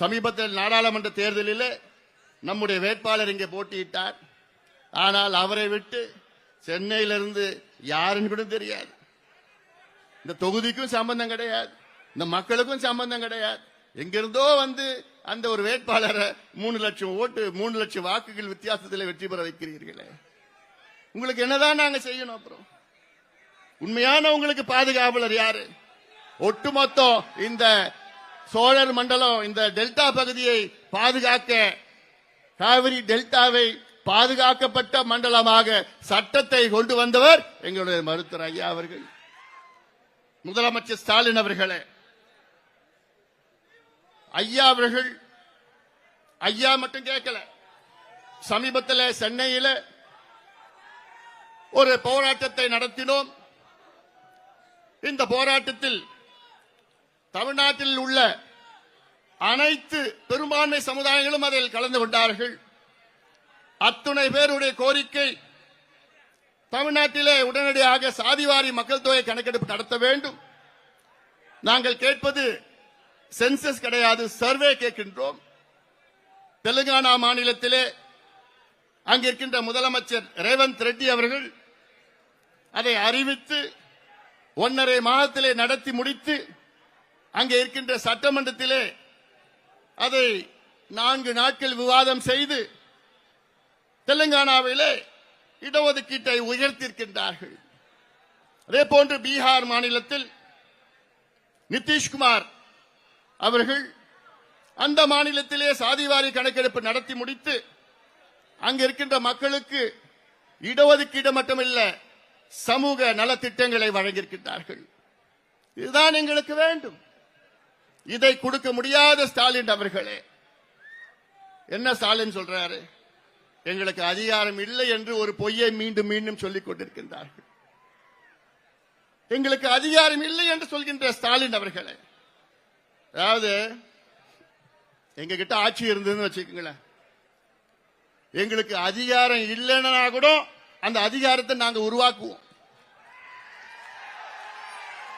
சமீபத்தில் நாடாளுமன்ற தேர்தலில் நம்முடைய வேட்பாளர் இங்கே போட்டியிட்டார். ஆனால் அவரை விட்டு சென்னையிலிருந்து யாருன்னு கூட தெரியாது. இந்த தொகுதிக்கும் சம்பந்தம் கிடையாது. இந்த மக்களுக்கும் சம்பந்தம் கிடையாது. எங்கிருந்தோ வந்து அந்த ஒரு வேட்பாளரை மூணு லட்சம் ஓட்டு மூணு லட்சம் வாக்குகள் வித்தியாசத்தில் வெற்றி பெற வைக்கிறீர்களே. உங்களுக்கு என்னதான் நாங்க செய்யணும் அப்புறம்? உண்மையான உங்களுக்கு பாதுகாவலர் யாரு? ஒட்டுமொத்தம் இந்த சோழர் மண்டலம் இந்த டெல்டா பகுதியை பாதுகாக்க காவிரி டெல்டாவை பாதுகாக்கப்பட்ட மண்டலமாக சட்டத்தை கொண்டு வந்தவர் எங்களுடைய மருத்துவர் ஐயா அவர்கள். முதலமைச்சர் ஸ்டாலின் அவர்களே. ஐயா அவர்கள் ஐயா மட்டும் கேட்கல. சமீபத்தில் சென்னையில் ஒரு போராட்டத்தை நடத்தினோம். இந்த போராட்டத்தில் தமிழ்நாட்டில் உள்ள அனைத்து பெரும்பான்மை சமுதாயங்களும் அதில் கலந்து கொண்டார்கள். அத்துணை பேருடைய கோரிக்கை தமிழ்நாட்டிலே உடனடியாக சாதிவாரி மக்கள் தொகை கணக்கெடுப்பு நடத்த வேண்டும். நாங்கள் கேட்பது சென்சஸ் கிடையாது சர்வே கேட்கின்றோம். தெலுங்கானா மாநிலத்திலே அங்கிருக்கின்ற முதலமைச்சர் ரேவந்த் ரெட்டி அவர்கள் அதை அறிவித்து ஒன்னரை மாதத்திலே நடத்தி முடித்து அங்கே இருக்கின்ற சட்டமன்றத்திலே அதை நான்கு நாட்கள் விவாதம் செய்து தெலுங்கானாவிலே இடஒதுக்கீட்டை உயர்த்திருக்கின்றார்கள் அதே போன்று பீகார் மாநிலத்தில் நிதிஷ்குமார் அவர்கள் அந்த மாநிலத்திலே சாதிவாரி கணக்கெடுப்பு நடத்தி முடித்து அங்கு இருக்கின்ற மக்களுக்கு இடஒதுக்கீடு மட்டுமல்ல சமூக நலத்திட்டங்களை வழங்கியிருக்கின்றார்கள். இதுதான் எங்களுக்கு வேண்டும். இதை கொடுக்க முடியாத ஸ்டாலின் அவர்களே. என்ன ஸ்டாலின் சொல்றாரு? எங்களுக்கு அதிகாரம் இல்லை என்று ஒரு பொய்யை மீண்டும் மீண்டும் சொல்லிக் கொண்டிருக்கின்றார்கள். எங்களுக்கு அதிகாரம் இல்லை என்று சொல்கின்ற ஸ்டாலின் அவர்களே. அதாவது எங்க கிட்ட ஆட்சி இருந்ததுன்னு வச்சுக்கோங்களேன். எங்களுக்கு அதிகாரம் இல்லைன்னா கூட அந்த அதிகாரத்தை நாங்க உருவாக்குவோம்.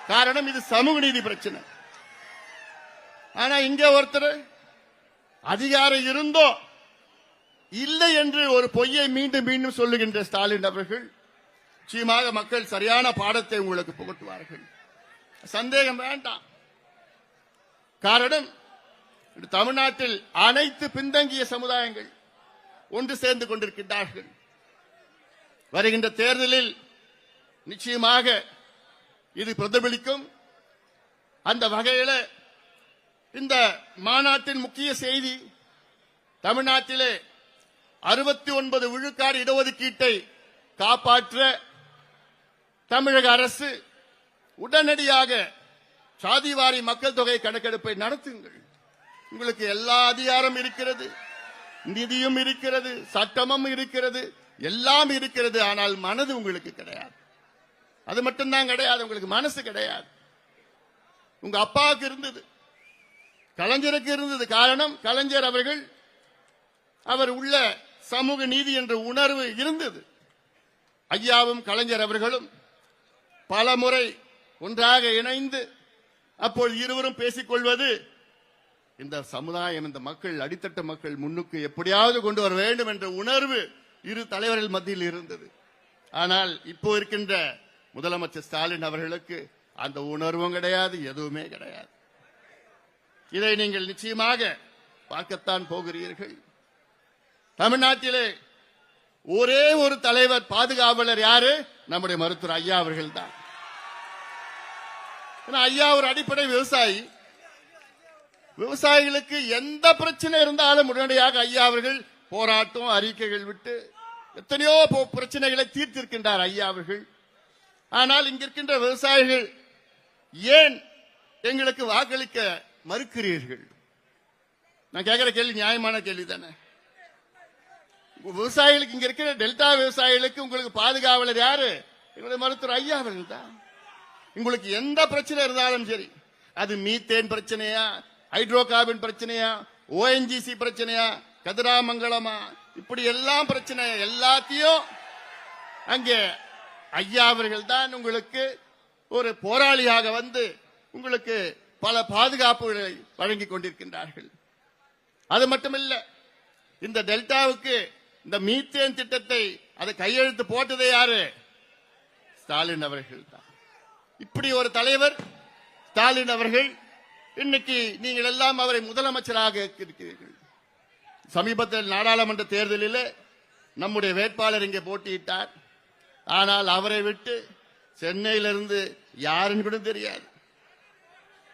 காரணம் இது சமூக நீதி பிரச்சனை. ஆனா இங்க ஒருத்தர் அதிகாரம் இருந்தோ இல்லை என்று ஒரு பொய்யை மீண்டும் மீண்டும் சொல்லுகின்ற ஸ்டாலின் அவர்கள் நிச்சயமாக மக்கள் சரியான பாடத்தை உங்களுக்கு புகட்டுவார்கள். சந்தேகம் வேண்டாம். காரணம் தமிழ்நாட்டில் அனைத்து பின்தங்கிய சமுதாயங்கள் ஒன்று சேர்ந்து கொண்டிருக்கின்றார்கள். வருகின்ற தேர்தலில் நிச்சயமாக இது பிரதிபலிக்கும். அந்த வகையில் இந்த மாநாட்டின் முக்கிய செய்தி தமிழ்நாட்டிலே அறுபத்தி ஒன்பது விழுக்காடு இடஒதுக்கீட்டை காப்பாற்ற தமிழக அரசு உடனடியாக சாதிவாரி மக்கள் தொகை கணக்கெடுப்பை நடத்துங்கள். உங்களுக்கு எல்லா அதிகாரம் இருக்கிறது நிதியும் இருக்கிறது சட்டமும் இருக்கிறது எல்லாம் இருக்கிறது. ஆனால் மனது உங்களுக்கு கிடையாது. அது மட்டும்தான் கிடையாது உங்களுக்கு மனசு கிடையாது. உங்க அப்பாவுக்கு இருந்தது. கலைஞருக்கு இருந்தது காரணம் கலைஞர் அவர்கள் அவர் உள்ள சமூக நீதி என்ற உணர்வு இருந்தது. ஐயாவும் கலைஞர் அவர்களும் பல முறை ஒன்றாக இணைந்து அப்போது இருவரும் பேசிக் கொள்வது இந்த சமுதாயம் இந்த மக்கள் அடித்தட்ட மக்கள் முன்னுக்கு எப்படியாவது கொண்டு வர வேண்டும் என்ற உணர்வு இரு தலைவர்கள் மத்தியில் இருந்தது. ஆனால் இப்போ இருக்கின்ற முதலமைச்சர் ஸ்டாலின் அவர்களுக்கு அந்த உணர்வும் கிடையாது எதுவுமே கிடையாது. இதை நீங்கள் நிச்சயமாக பார்க்கத்தான் போகிறீர்கள். தமிழ்நாட்டிலே ஒரே ஒரு தலைவர் பாதுகாவலர் யாரு? நம்முடைய மருத்துவர் ஐயா அவர்கள் தான் ஐயா ஒரு அடிப்படை விவசாயி. விவசாயிகளுக்கு எந்த பிரச்சனை இருந்தாலும் உடனடியாக ஐயா அவர்கள் போராட்டம் அறிக்கைகள் விட்டு எத்தனையோ பிரச்சனைகளை தீர்த்திருக்கின்றார் ஐயா அவர்கள். ஆனால் இங்கிருக்கின்ற விவசாயிகள் ஏன் எங்களுக்கு வாக்களிக்க மறுக்கிறீர்கள். நான் கேட்கிற கேள்வி நியாயமான கேள்வி தானே? விவசாயிகளுக்கு இங்க இருக்கிற டெல்டா விவசாயிகளுக்கு உங்களுக்கு பாதுகாவலர் யாரு? எங்களுடைய மருத்துவர் ஐயா அவர்கள் தான். உங்களுக்கு எந்த பிரச்சனை இருந்தாலும் சரி அது மீத்தேன் பிரச்சனையா ஹைட்ரோ கார்பன் பிரச்சனையா ஓஎன்ஜிசி பிரச்சனையா கதிராமங்கலமா? இப்படி எல்லாம் பிரச்சனை எல்லாத்தையும் அங்கே ஐயா அவர்கள் தான் உங்களுக்கு ஒரு போராளியாக வந்து உங்களுக்கு பல பாதுகாப்புகளை வழங்கிக் கொண்டிருக்கின்றார்கள். அது மட்டுமல்ல இந்த டெல்டாவுக்கு இந்த மீத்தேன் திட்டத்தை அதை கையெழுத்து போட்டதே யாரு? ஸ்டாலின் அவர்கள் தான். இப்படி ஒரு தலைவர் ஸ்டாலின் அவர்கள் இன்னைக்கு நீங்கள் எல்லாம் அவரை முதலமைச்சராக இருக்கிறீர்கள். சமீபத்தில் நாடாளுமன்ற தேர்தலில் நம்முடைய வேட்பாளர் இங்கே போட்டியிட்டார். ஆனால் அவரை விட்டு சென்னையிலிருந்து யாருன்னு கூட தெரியாது.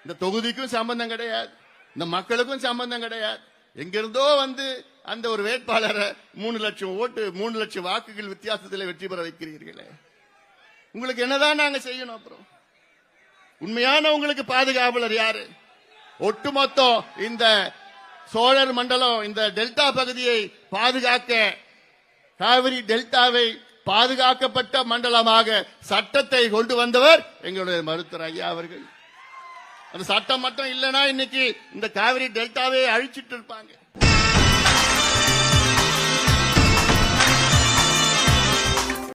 இந்த தொகுதிக்கும் சம்பந்தம் கிடையாது. இந்த மக்களுக்கும் சம்பந்தம் கிடையாது. எங்கிருந்தோ வந்து அந்த ஒரு வேட்பாளரை மூணு லட்சம் ஓட்டு மூணு லட்சம் வாக்குகள் வித்தியாசத்தில் வெற்றி பெற வைக்கிறீர்களே. உங்களுக்கு என்னதான் நாங்க செய்யணும் அப்புறம்? உண்மையான உங்களுக்கு பாதுகாவலர் யாரு? ஒட்டுமொத்தம் இந்த சோழர் மண்டலம் இந்த டெல்டா பகுதியை பாதுகாக்க காவிரி டெல்டாவை பாதுகாக்கப்பட்ட மண்டலமாக சட்டத்தை கொண்டு வந்தவர் எங்களுடைய மருத்துவர் ஐயா அவர்கள். அந்த சட்டம் மட்டும் இல்லைன்னா இன்னைக்கு இந்த காவிரி டெல்டாவே அழிச்சிட்டு இருப்பாங்க.